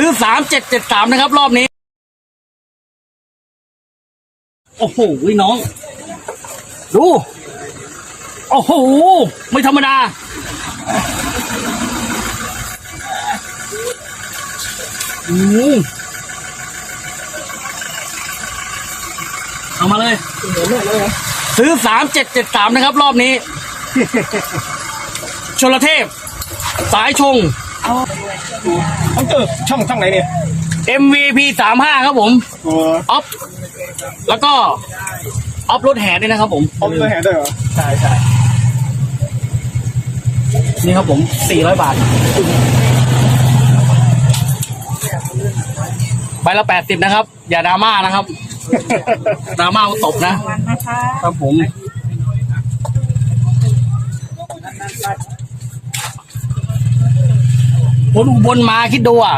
ซื้อสามเจ็ดเจ็ดสามนะครับ รอบนี้ โอ้โหน้อง ดู โอ้โห ไม่ธรรมดา อืมเอามาเลย ซื้อสามเจ็ดเจ็ดสามนะครับ รอบนี้ ชลเทพ สายชง ต้องเจอช่องช่องไหนเนี่ย MVP สามห้าครับผมออฟแล้วก็ออฟรถแห่ด้วยนะครับผมออมตัวแหนด้วยเหรอใช่ใช่นี่ครับผมสี่ร้อยบาทใบละแปดสิบนะครับ อย่าดราม่านะครับ ดราม่าตบนะ ครับผม ผลอุบลมาคิดดูอะ